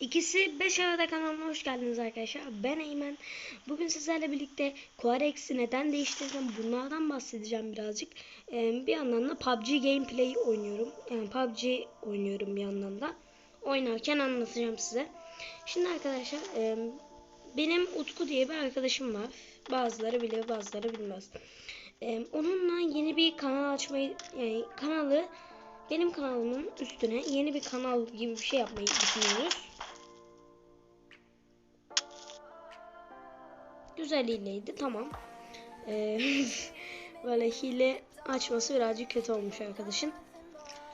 İkisi 5 arada kanalına hoş geldiniz arkadaşlar. Ben Eymen. Bugün sizlerle birlikte Quarex'i neden değiştirdim bunlardan bahsedeceğim birazcık. Ee, bir yandan da PUBG gameplay oynuyorum. Yani PUBG oynuyorum bir yandan da. Oynarken anlatacağım size. Şimdi arkadaşlar e, benim Utku diye bir arkadaşım var. Bazıları bilir bazıları bilmez. E, onunla yeni bir kanal açmayı yani kanalı benim kanalımın üstüne yeni bir kanal gibi bir şey yapmayı düşünüyoruz. Güzel hileydi tamam. Ee, böyle hile açması birazcık kötü olmuş arkadaşın.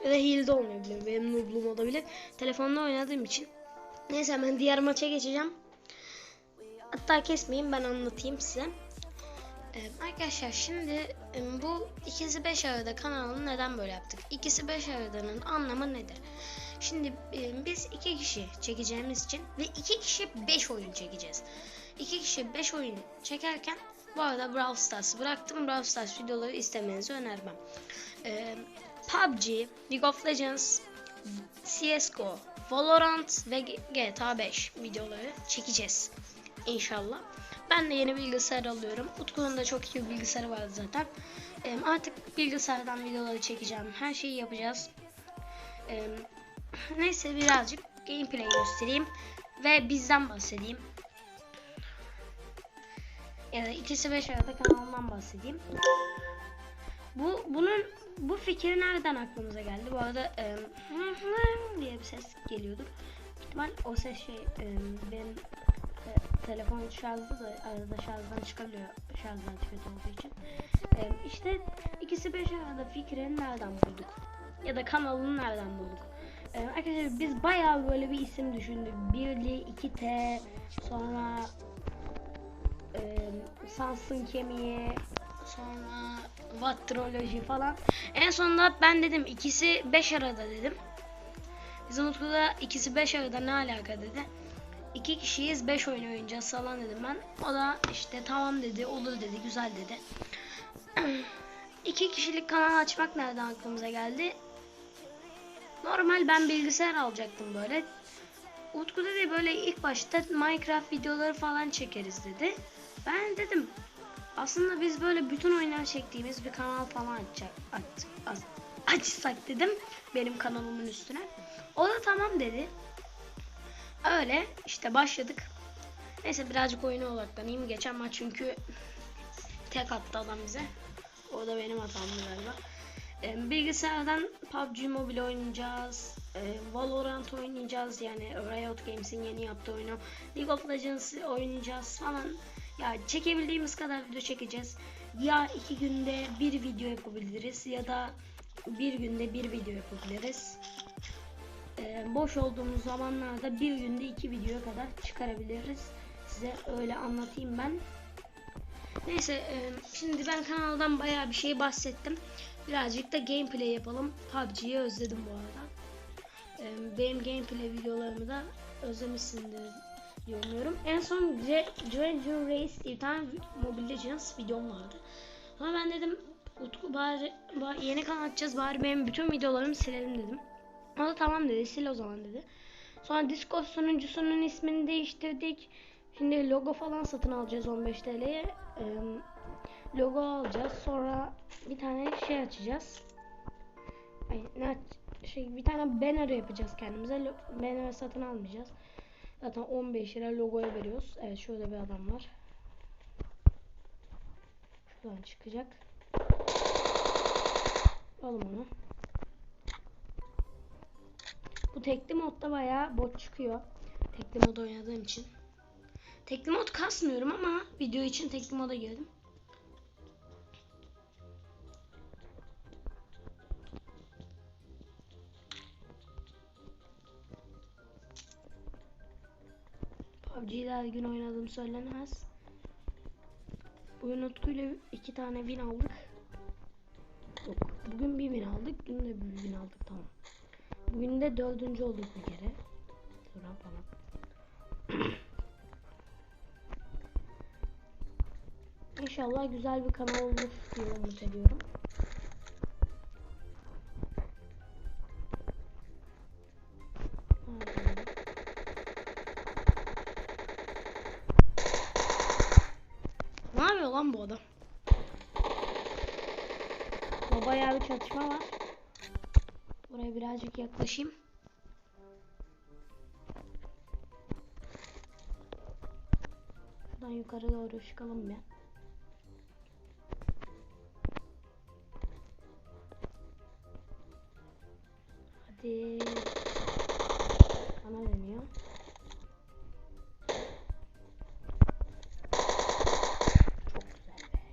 Ya da hile de olmayabilir. Benim noobluğum olabilir. Telefonla oynadığım için. Neyse ben diğer maça geçeceğim. Hatta kesmeyin ben anlatayım size. Ee, arkadaşlar şimdi e, bu ikisi 5 arada kanalını neden böyle yaptık? İkisi 5 aradanın anlamı nedir? Şimdi e, biz iki kişi çekeceğimiz için ve iki kişi 5 oyun çekeceğiz. İki kişi 5 oyun çekerken bu arada Brawl Stars'ı bıraktım. Brawl Stars videoları istemenizi önermem. Ee, PUBG, League of Legends, CSGO, Valorant ve GTA 5 videoları çekeceğiz. İnşallah. Ben de yeni bilgisayar alıyorum. Utku'nun da çok iyi bir bilgisayarı var zaten. Ee, artık bilgisayardan videoları çekeceğim. Her şeyi yapacağız. Ee, neyse birazcık gameplay göstereyim. Ve bizden bahsedeyim. Ya da ikisi beş arada kanalından bahsedeyim. Bu bunun bu fikir nereden aklımıza geldi? Bu arada e, diye bir ses geliyordur. İhtimal o ses şey e, benim e, telefon şarjda da arada şarjdan çıkabiliyor. Şarjdan kötü olduğu için. E, işte ikisi beş arada fikrini nereden bulduk? Ya da kanalını nereden bulduk? Arkadaşlar biz bayağı böyle bir isim düşündük. 1'li 2T sonra Sansın kemiği sonra Vatroloji falan. En sonunda ben dedim ikisi 5 arada dedim. Bizim Utku'da ikisi 5 arada ne alaka dedi. İki kişiyiz 5 oyun oynayacağız falan dedim ben. O da işte tamam dedi olur dedi güzel dedi. İki kişilik kanal açmak nereden aklımıza geldi? Normal ben bilgisayar alacaktım böyle. Utku dedi böyle ilk başta Minecraft videoları falan çekeriz dedi. Ben dedim aslında biz böyle bütün oyunlar çektiğimiz bir kanal falan açacak, aç, aç, açsak dedim benim kanalımın üstüne. O da tamam dedi. Öyle işte başladık. Neyse birazcık oyuna odaklanayım. Geçen maç çünkü tek attı adam bize. O da benim hatamdı galiba. Ee, bilgisayardan PUBG Mobile oynayacağız. Ee, Valorant oynayacağız. Yani Riot Games'in yeni yaptığı oyunu. League of Legends oynayacağız falan. Ya çekebildiğimiz kadar video çekeceğiz. Ya iki günde bir video yapabiliriz ya da bir günde bir video yapabiliriz. Ee, boş olduğumuz zamanlarda bir günde iki videoya kadar çıkarabiliriz. Size öyle anlatayım ben. Neyse e, şimdi ben kanaldan bayağı bir şey bahsettim. Birazcık da gameplay yapalım. PUBG'yi özledim bu arada. E, benim gameplay videolarımı da özlemişsindir yorumluyorum. En son Dragon Race diye bir tane Mobile Legends videom vardı. Ama ben dedim Utku bari, bari yeni kanal açacağız bari benim bütün videolarımı silelim dedim. O da tamam dedi sil o zaman dedi. Sonra Discord sunucusunun ismini değiştirdik. Şimdi logo falan satın alacağız 15 TL'ye. Ee, logo alacağız. Sonra bir tane şey açacağız. Ay, ne şey bir tane banner yapacağız kendimize. Banner satın almayacağız. Zaten 15 lira logoya veriyoruz. Evet şöyle bir adam var. Şuradan çıkacak. Alalım onu. Bu tekli modda bayağı bot çıkıyor. Tekli mod oynadığım için. Tekli mod kasmıyorum ama video için tekli moda girdim. PUBG'yi her gün oynadığım söylenemez. Bugün Utku ile iki tane win aldık. Yok, bugün bir win aldık, dün de bir win aldık tamam. Bugün de dördüncü olduk bir kere. Sonra falan. İnşallah güzel bir kanal olur diye umut ediyorum. Lan bu adam? Bayağı bir çatışma var. Buraya birazcık yaklaşayım. Şuradan yukarı doğru çıkalım bir.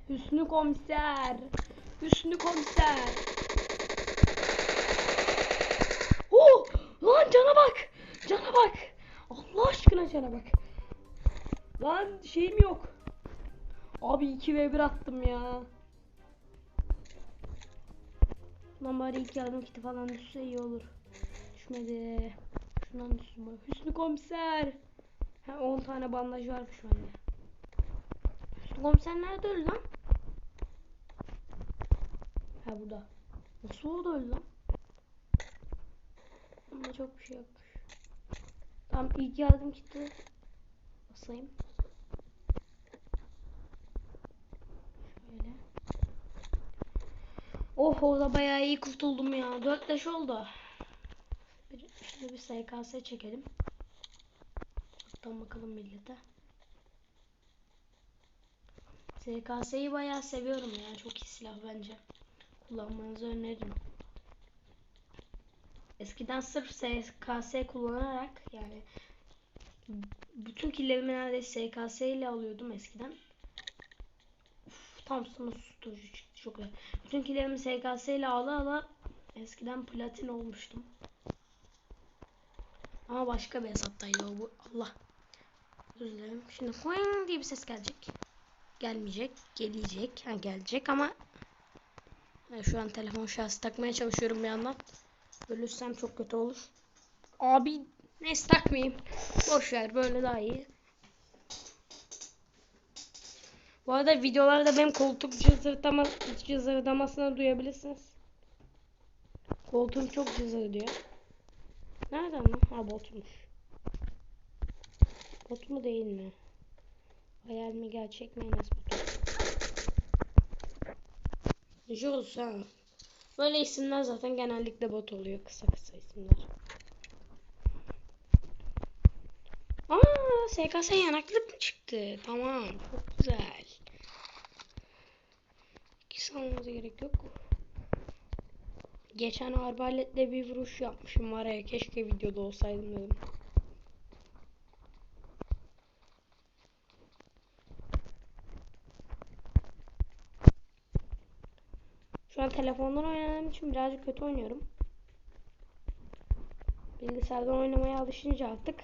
Hüsnü komiser. Hüsnü komiser. Oh! Lan cana bak. Cana bak. Allah aşkına cana bak. Lan şeyim yok. Abi 2 ve 1 attım ya. Lan bari iki yardım kiti falan düşse iyi olur. Düşmedi. Şundan düşsün bak. Hüsnü komiser. Ha 10 tane bandaj varmış bende. Hüsnü komiser nerede öldü lan? Ha burada. Nasıl orada öldü lan? Bunda çok bir şey yokmuş. Tamam ilk yardım kiti basayım. Şöyle. Oh orada bayağı iyi kurtuldum ya. 4 leş oldu. Bir, şimdi bir SKS çekelim. Alttan bakalım millete. SKS'yi bayağı seviyorum ya. Çok iyi silah bence. Kullanmanızı öneririm. Eskiden sırf SKS kullanarak yani bütün killerimi neredeyse SKS ile alıyordum eskiden. Uf, tam sana susturucu çıktı çok güzel. Bütün killerimi SKS ile ala ala eskiden platin olmuştum. Ama başka bir hesaptaydı o bu. Allah. Özür. Şimdi Huang diye bir ses gelecek. Gelmeyecek. Gelecek. Ha gelecek ama Ha, şu an telefon şarjı takmaya çalışıyorum bir yandan. Ölürsem çok kötü olur. Abi neyse takmayayım. Boş ver böyle daha iyi. Bu arada videolarda benim koltuk cızırtama, cızırdamasını duyabilirsiniz. Koltuğum çok cızır diyor. Nereden lan? Ha botmuş. Bot mu değil mi? Hayal mi gerçek mi nasıl Jules ha. Böyle isimler zaten genellikle bot oluyor. Kısa kısa isimler. Aa, SKS yanaklık mı çıktı? Tamam. Çok güzel. İkisi almamıza gerek yok. Geçen arbaletle bir vuruş yapmışım var ya. Keşke videoda olsaydım dedim. Şu an telefondan oynadığım için birazcık kötü oynuyorum. Bilgisayardan oynamaya alışınca artık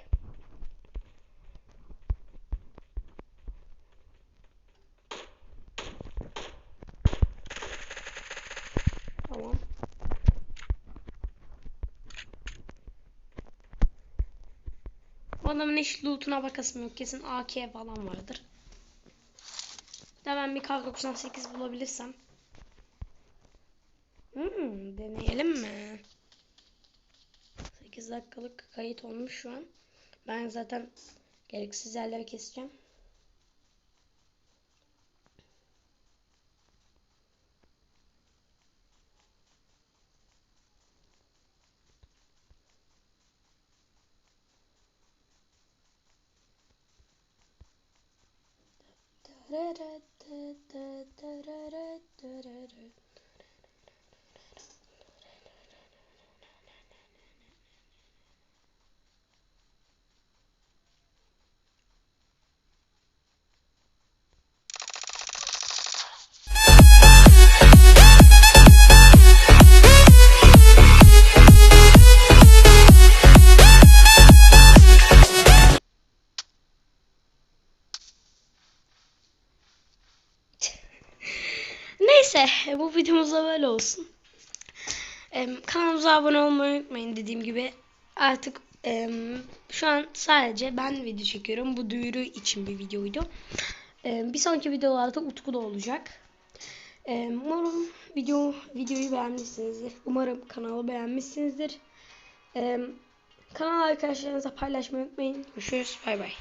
Tamam. Adamın hiç lootuna bakasım yok. Kesin AK falan vardır. Bir de ben bir kar 98 bulabilirsem. Kayıt olmuş şu an. Ben zaten gereksiz yerleri keseceğim. Neyse bu videomuz da böyle olsun. Em, kanalımıza abone olmayı unutmayın dediğim gibi. Artık em, şu an sadece ben video çekiyorum. Bu duyuru için bir videoydu. Em, bir sonraki videolarda Utku da olacak. Em, umarım video videoyu beğenmişsinizdir. Umarım kanalı beğenmişsinizdir. Em, kanal arkadaşlarınızla paylaşmayı unutmayın. Görüşürüz. Bay bay.